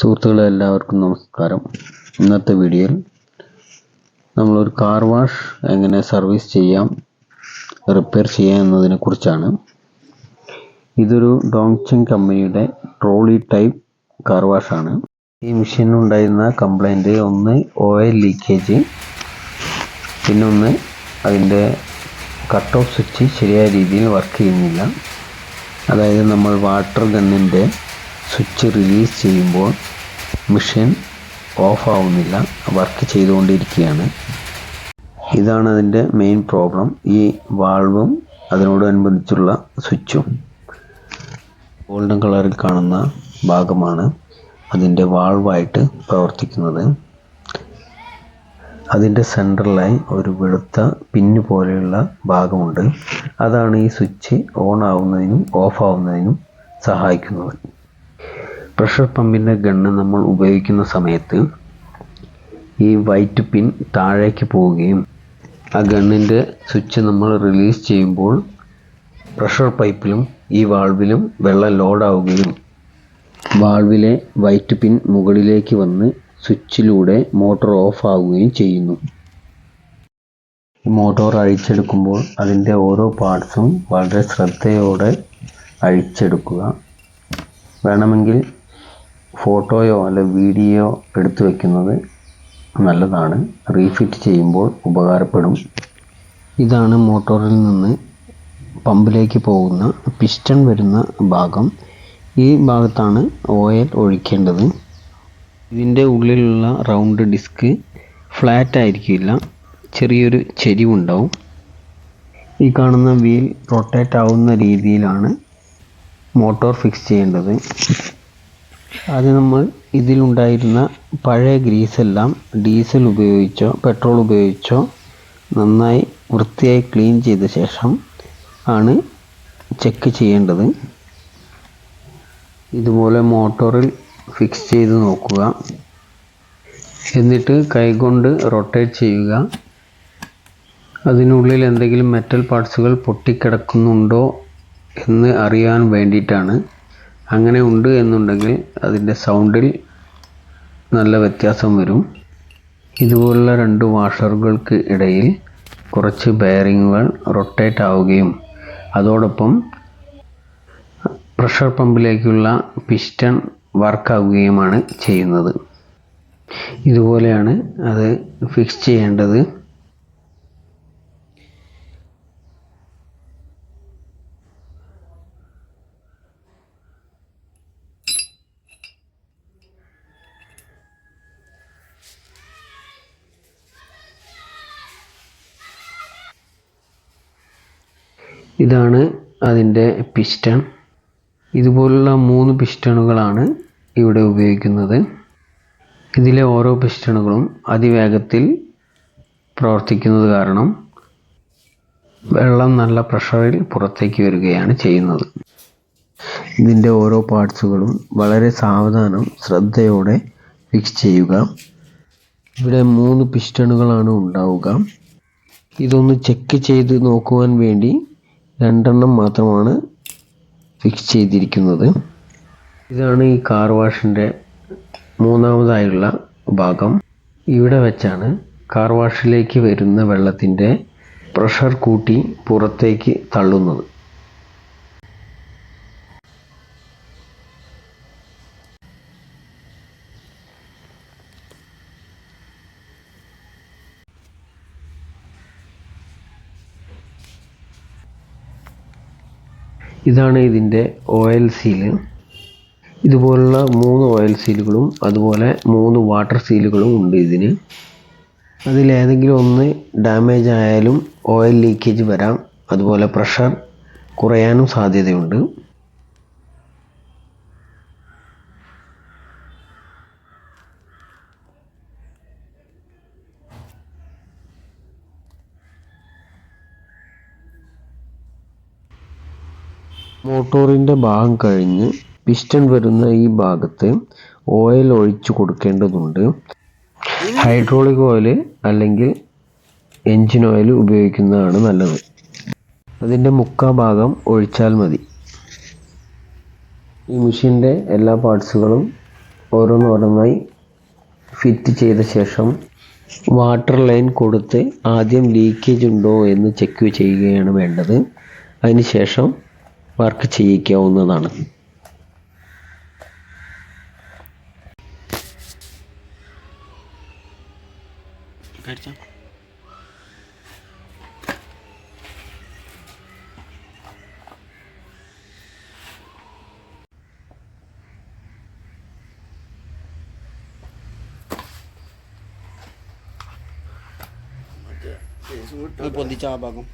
സുഹൃത്തുക്കളെ എല്ലാവർക്കും നമസ്കാരം. ഇന്നത്തെ വീഡിയോയിൽ നമ്മളൊരു കാർ വാഷ് എങ്ങനെ സർവീസ് ചെയ്യാം റിപ്പയർ ചെയ്യാം എന്നതിനെ കുറിച്ചാണ്. ഇതൊരു ഡോങ്ചിങ് കമ്പനിയുടെ ട്രോളി ടൈപ്പ് കാർ വാഷ് ആണ്. ഈ മെഷീനുണ്ടായിരുന്ന കംപ്ലൈന്റ് ഒന്ന് ഓയിൽ ലീക്കേജ് പിന്നെ ഒന്ന് അതിന്റെ കട്ട് ഓഫ് സ്വിച്ച് ശരിയായ രീതിയിൽ വർക്ക് ചെയ്യുന്നില്ല. അതായത് നമ്മൾ വാട്ടർ ഗണ്ണിന്റെ സ്വിച്ച് റിലീസ് ചെയ്യുമ്പോൾ മെഷീൻ ഓഫ് ആവുന്നില്ല വർക്ക് ചെയ്തുകൊണ്ടിരിക്കുകയാണ്. ഇതാണ് അതിന്റെ മെയിൻ പ്രോബ്ലം ഈ വാൾവും അതിനോടനുബന്ധിച്ചുള്ള സ്വിച്ചും ഗോൾഡൻ കളറിൽ കാണുന്ന ഭാഗമാണ് അതിന്റെ വാൾവായിട്ട് പ്രവർത്തിക്കുന്നത്. അതിന്റെ സെന്ററിലായി ഒരു വെളുത്ത പിന്ന് പോലെയുള്ള ഭാഗമുണ്ട്. അതാണ് ഈ സ്വിച്ച് ഓൺ ആവുന്നതിനും ഓഫ് ആവുന്നതിനും സഹായിക്കുന്നത്. പ്രഷർ പമ്പിന്റെ ഗണ്ണ് നമ്മൾ ഉപയോഗിക്കുന്ന സമയത്ത് ഈ വൈറ്റ് പിൻ താഴേക്ക് പോവുകയും ആ ഗണ്ണിന്റെ സ്വിച്ച് നമ്മൾ റിലീസ് ചെയ്യുമ്പോൾ പ്രഷർ പൈപ്പിലും ഈ വാൾവിലും വെള്ളം ലോഡാവുകയും വാൾവിലെ വൈറ്റ് പിൻ മുകളിലേക്ക് വന്ന് സ്വിച്ചിലൂടെ മോട്ടോർ ഓഫ് ആവുകയും ചെയ്യുന്നു. മോട്ടോർ അഴിച്ചെടുക്കുമ്പോൾ അതിന്റെ ഓരോ പാർട്സും വളരെ ശ്രദ്ധയോടെ അഴിച്ചെടുക്കുക. വേണമെങ്കിൽ ഫോട്ടോയോ അല്ല വീഡിയോ എടുത്തു വയ്ക്കുന്നത് നല്ലതാണ്. റീഫിറ്റ് ചെയ്യുമ്പോൾ ഉപകാരപ്പെടും. ഇതാണ് മോട്ടോറിൽ നിന്ന് പമ്പിലേക്ക് പോകുന്ന പിസ്റ്റൺ വരുന്ന ഭാഗം. ഈ ഭാഗത്താണ് ഓയിൽ ഒഴിക്കേണ്ടത്. ഇതിന്റെ ഉള്ളിലുള്ള റൗണ്ട് ഡിസ്ക് ഫ്ലാറ്റ് ആയിരിക്കില്ല. ചെറിയൊരു ചെരിവുണ്ടാവും. ഈ കാണുന്ന വീൽ റൊട്ടേറ്റ് ആവുന്ന രീതിയിലാണ് മോട്ടോർ ഫിക്സ് ചെയ്യേണ്ടത്. ആദ്യം നമ്മൾ ഇതിലുണ്ടായിരുന്ന പഴയ ഗ്രീസെല്ലാം ഡീസൽ ഉപയോഗിച്ചോ പെട്രോൾ ഉപയോഗിച്ചോ നന്നായി വൃത്തിയായി ക്ലീൻ ചെയ്ത ശേഷം ആണ് ചെക്ക് ചെയ്യേണ്ടത്. ഇതുപോലെ മോട്ടോറിൽ ഫിക്സ് ചെയ്ത് നോക്കുക. എന്നിട്ട് കൈകൊണ്ട് റൊട്ടേറ്റ് ചെയ്യുക. അതിനുള്ളിൽ എന്തെങ്കിലും മെറ്റൽ പാർട്സുകൾ പൊട്ടിക്കിടക്കുന്നുണ്ടോ എന്ന് അറിയാൻ വേണ്ടിയിട്ടാണ് അങ്ങനെ ഉണ്ട് എന്നുണ്ടെങ്കിൽ അതിന്റെ സൗണ്ടിൽ നല്ല വ്യത്യാസം വരും. ഇതുപോലുള്ള രണ്ട് വാഷറുകൾക്ക് ഇടയിൽ കുറച്ച് ബെയറിങ്ങുകൾ റൊട്ടേറ്റ് ആവുകയും അതോടൊപ്പം പ്രഷർ പമ്പിലേക്കുള്ള പിസ്റ്റൺ വർക്കാവുകയുമാണ് ചെയ്യുന്നത്. ഇതുപോലെയാണ് അത് ഫിക്സ് ചെയ്യേണ്ടത്. ഇതാണ് അതിന്റെ പിസ്റ്റൺ. ഇതുപോലുള്ള മൂന്ന് പിസ്റ്റണുകളാണ് ഇവിടെ ഉപയോഗിക്കുന്നത്. ഇതിലെ ഓരോ പിസ്റ്റണുകളും അതിവേഗത്തിൽ പ്രവർത്തിക്കുന്നത് കാരണം വെള്ളം നല്ല പ്രഷറിൽ പുറത്തേക്ക് വരികയാണ് ചെയ്യുന്നത്. ഇതിന്റെ ഓരോ പാർട്സുകളും വളരെ സാവധാനം ശ്രദ്ധയോടെ ഫിക്സ് ചെയ്യുക. ഇവിടെ മൂന്ന് പിസ്റ്റണുകളാണ് ഉണ്ടാവുക. ഇതൊന്ന് ചെക്ക് ചെയ്ത് നോക്കുവാൻ വേണ്ടി രണ്ടെണ്ണം മാത്രമാണ് ഫിക്സ് ചെയ്തിരിക്കുന്നത്. ഇതാണ് ഈ കാർ വാഷിന്റെ മൂന്നാമതായുള്ള ഭാഗം. ഇവിടെ വെച്ചാണ് കാർ വാഷിലേക്ക് വരുന്ന വെള്ളത്തിന്റെ പ്രഷർ കൂട്ടി പുറത്തേക്ക് തള്ളുന്നത്. ഇതാണ് ഇതിന്റെ ഓയിൽ സീൽ ഇതുപോലുള്ള മൂന്ന് ഓയിൽ സീലുകളും അതുപോലെ മൂന്ന് വാട്ടർ സീലുകളും ഉണ്ട് ഇതിന്. അതിലേതെങ്കിലും ഒന്ന് ഡാമേജ് ആയാലും ഓയിൽ ലീക്കേജ് വരാം. അതുപോലെ പ്രഷർ കുറയാനും സാധ്യതയുണ്ട്. മോട്ടോറിന്റെ ഭാഗം കഴിഞ്ഞ് പിസ്റ്റൺ വരുന്ന ഈ ഭാഗത്ത് ഓയിൽ ഒഴിച്ചു കൊടുക്കേണ്ടതുണ്ട്. ഹൈഡ്രോളിക് ഓയിൽ അല്ലെങ്കിൽ എൻജിൻ ഓയിൽ ഉപയോഗിക്കുന്നതാണ് നല്ലത്. അതിന്റെ മുക്കാ ഭാഗം ഒഴിച്ചാൽ മതി. ഈ മെഷീന്റെ എല്ലാ പാർട്സുകളും ഓരോന്നോരോന്നായി ഫിറ്റ് ചെയ്ത ശേഷം വാട്ടർ ലൈൻ കൊടുത്ത് ആദ്യം ലീക്കേജ് ഉണ്ടോ എന്ന് ചെക്ക് ചെയ്യുകയാണ് വേണ്ടത്. അതിനുശേഷം വർക്ക് ചെയ്യിക്കാവുന്നതാണ്. പൊന്തിച്ച ആ ഭാഗം.